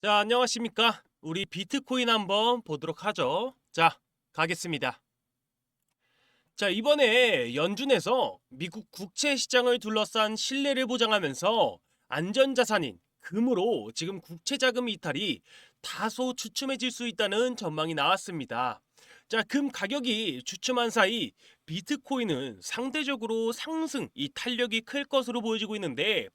자, 안녕하십니까? 우리 비트코인 한번 보도록 하죠. 자, 가겠습니다. 자, 이번에 연준에서 미국 국채 시장을 둘러싼 신뢰를 보장하면서 안전자산인 금으로 지금 국채 자금 이탈이 다소 주춤해질 수 있다는 전망이 나왔습니다. 자, 금 가격이 주춤한 사이 비트코인은 상대적으로 상승 이 탄력이 클 것으로 보여지고 있는데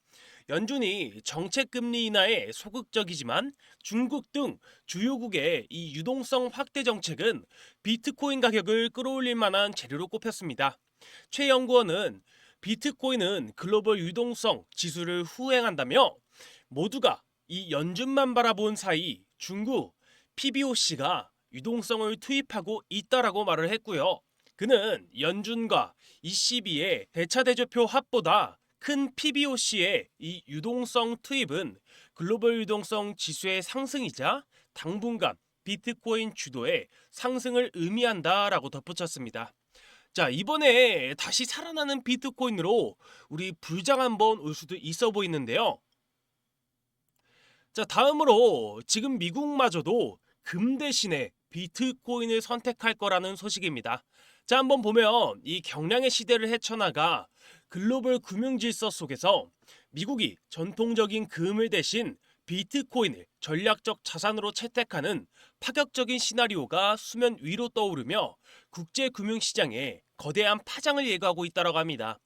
연준이 정책 금리 인하에 소극적이지만 중국 등 주요국의 이 유동성 확대 정책은 비트코인 가격을 끌어올릴 만한 재료로 꼽혔습니다. 최 연구원은 비트코인은 글로벌 유동성 지수를 후행한다며 모두가 이 연준만 바라본 사이 중국 PBOC가 유동성을 투입하고 있다라고 말을 했고요. 그는 연준과 ECB의 대차대조표 합보다 큰 PBOC의 이 유동성 투입은 글로벌 유동성 지수의 상승이자 당분간 비트코인 주도의 상승을 의미한다라고 덧붙였습니다. 자, 이번에 다시 살아나는 비트코인으로 우리 불장 한번 올 수도 있어 보이는데요. 자, 다음으로 지금 미국마저도 금 대신에 비트코인을 선택할 거라는 소식입니다. 자, 한번 보면 이 경량의 시대를 헤쳐나가 글로벌 금융 질서 속에서 미국이 전통적인 금을 대신 비트코인을 전략적 자산으로 채택하는 파격적인 시나리오가 수면 위로 떠오르며 국제 금융 시장에 거대한 파장을 예고하고 있다고 합니다.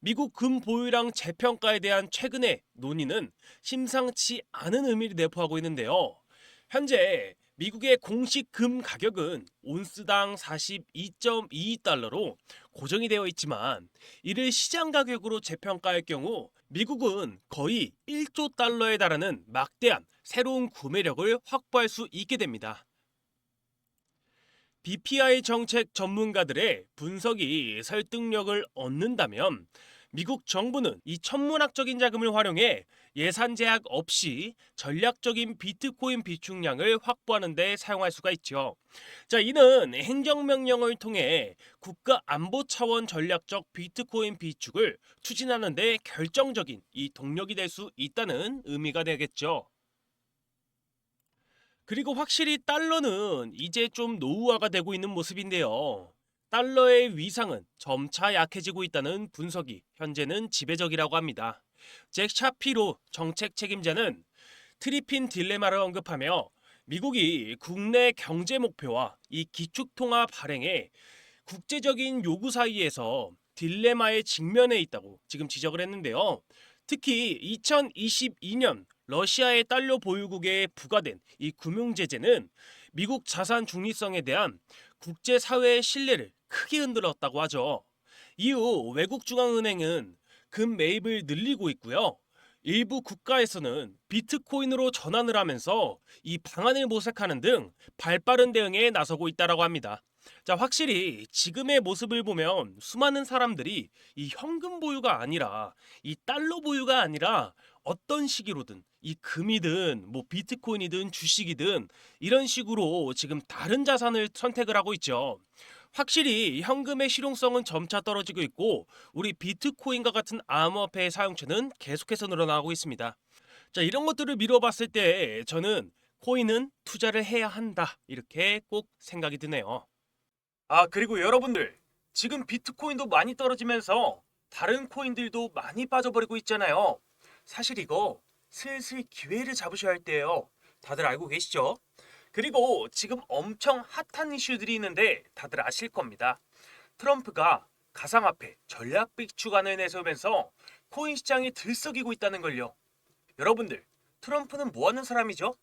미국 금 보유량 재평가에 대한 최근의 논의는 심상치 않은 의미를 내포하고 있는데요. 현재 미국의 공식 금 가격은 온스당 42.22달러로 고정이 되어 있지만 이를 시장 가격으로 재평가할 경우 미국은 거의 1조 달러에 달하는 막대한 새로운 구매력을 확보할 수 있게 됩니다. BPI 정책 전문가들의 분석이 설득력을 얻는다면 미국 정부는 이 천문학적인 자금을 활용해 예산 제약 없이 전략적인 비트코인 비축량을 확보하는 데 사용할 수가 있죠. 자, 이는 행정명령을 통해 국가 안보 차원 전략적 비트코인 비축을 추진하는 데 결정적인 이 동력이 될 수 있다는 의미가 되겠죠. 그리고 확실히 달러는 이제 좀 노후화가 되고 있는 모습인데요. 달러의 위상은 점차 약해지고 있다는 분석이 현재는 지배적이라고 합니다. 잭 샤피로 정책 책임자는 트리핀 딜레마를 언급하며 미국이 국내 경제 목표와 이 기축통화 발행에 국제적인 요구 사이에서 딜레마에 직면해 있다고 지금 지적을 했는데요. 특히 2022년 러시아의 달러 보유국에 부과된 이 금융 제재는 미국 자산 중립성에 대한 국제 사회의 신뢰를 크게 흔들었다고 하죠. 이후 외국 중앙은행은 금 매입을 늘리고 있고요. 일부 국가에서는 비트코인으로 전환을 하면서 이 방안을 모색하는 등 발빠른 대응에 나서고 있다라고 합니다. 자, 확실히 지금의 모습을 보면 수많은 사람들이 이 현금 보유가 아니라 이 달러 보유가 아니라 어떤 시기로든 이 금이든 뭐 비트코인이든 주식이든 이런 식으로 지금 다른 자산을 선택을 하고 있죠. 확실히 현금의 실용성은 점차 떨어지고 있고 우리 비트코인과 같은 암호화폐의 사용처는 계속해서 늘어나고 있습니다. 자, 이런 것들을 미뤄봤을 때 저는 코인은 투자를 해야 한다 이렇게 꼭 생각이 드네요. 아 그리고 여러분들 지금 비트코인도 많이 떨어지면서 다른 코인들도 많이 빠져버리고 있잖아요. 사실 이거 슬슬 기회를 잡으셔야 할 때예요. 다들 알고 계시죠? 그리고 지금 엄청 핫한 이슈들이 있는데 다들 아실 겁니다. 트럼프가 가상화폐 전략 비축안을 내세우면서 코인 시장이 들썩이고 있다는 걸요. 여러분들, 트럼프는 뭐 하는 사람이죠?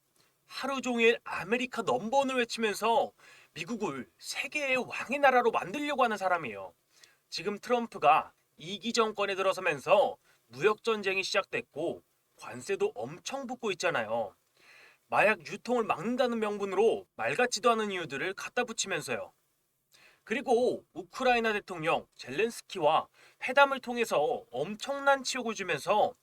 하루 종일 아메리카 넘버원을 외치면서 미국을 세계의 왕의 나라로 만들려고 하는 사람이에요. 지금 트럼프가 이기 정권에 들어서면서 무역 전쟁이 시작됐고 관세도 엄청 붙고 있잖아요. 마약 유통을 막는다는 명분으로 말 같지도 않은 이유들을 갖다 붙이면서요. 그리고 우크라이나 대통령 젤렌스키와 회담을 통해서 엄청난 치욕을 주면서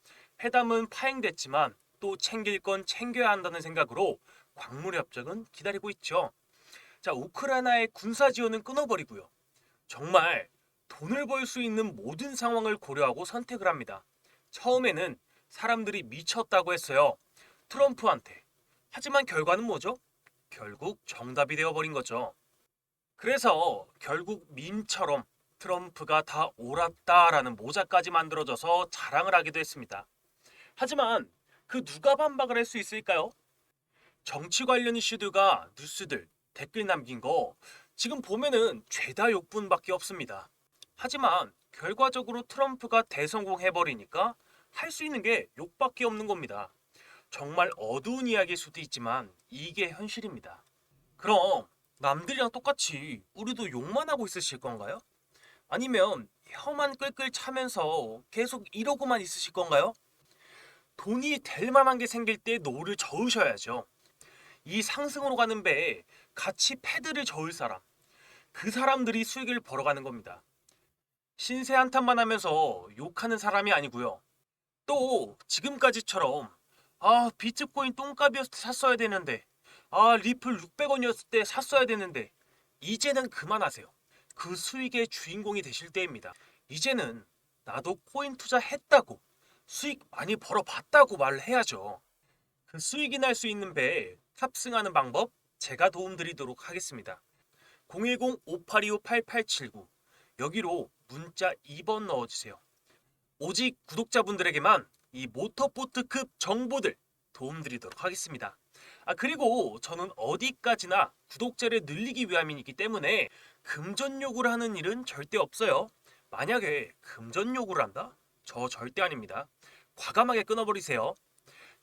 회담은 파행됐지만 또 챙길 건 챙겨야 한다는 생각으로 광물 협정은 기다리고 있죠. 자, 우크라이나의 군사 지원은 끊어버리고요. 정말 돈을 벌 수 있는 모든 상황을 고려하고 선택을 합니다. 처음에는 사람들이 미쳤다고 했어요. 트럼프한테 하지만 결과는 뭐죠? 결국 정답이 되어버린 거죠. 그래서 결국 밈처럼 트럼프가 다 옳았다라는 모자까지 만들어져서 자랑을 하기도 했습니다. 하지만 그 누가 반박을 할 수 있을까요? 정치 관련 이슈들과 뉴스들 댓글 남긴 거 지금 보면은 죄다 욕분밖에 없습니다. 하지만 결과적으로 트럼프가 대성공해버리니까 할 수 있는 게 욕밖에 없는 겁니다. 정말 어두운 이야기일 수도 있지만 이게 현실입니다. 그럼 남들이랑 똑같이 우리도 욕만 하고 있으실 건가요? 아니면 혀만 끌끌 차면서 계속 이러고만 있으실 건가요? 돈이 될 만한 게 생길 때 노를 저으셔야죠. 이 상승으로 가는 배에 같이 패드를 저을 사람, 그 사람들이 수익을 벌어가는 겁니다. 신세 한탄만 하면서 욕하는 사람이 아니고요. 또 지금까지처럼 아 비트코인 똥값이었을 때 샀어야 되는데 아 리플 600원이었을 때 샀어야 되는데 이제는 그만하세요. 그 수익의 주인공이 되실 때입니다. 이제는 나도 코인 투자했다고 수익 많이 벌어봤다고 말을 해야죠. 그 수익이 날 수 있는 배에 탑승하는 방법 제가 도움드리도록 하겠습니다. 010-5825-8879 여기로 문자 2번 넣어주세요. 오직 구독자분들에게만 이 모터보트급 정보들 도움드리도록 하겠습니다. 아 그리고 저는 어디까지나 구독자를 늘리기 위함이기 때문에 금전 요구를 하는 일은 절대 없어요. 만약에 금전 요구를 한다? 저 절대 아닙니다. 과감하게 끊어버리세요.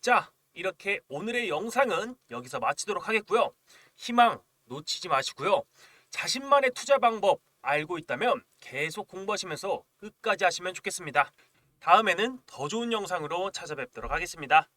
자, 이렇게 오늘의 영상은 여기서 마치도록 하겠고요. 희망 놓치지 마시고요. 자신만의 투자 방법 알고 있다면 계속 공부하시면서 끝까지 하시면 좋겠습니다. 다음에는 더 좋은 영상으로 찾아뵙도록 하겠습니다.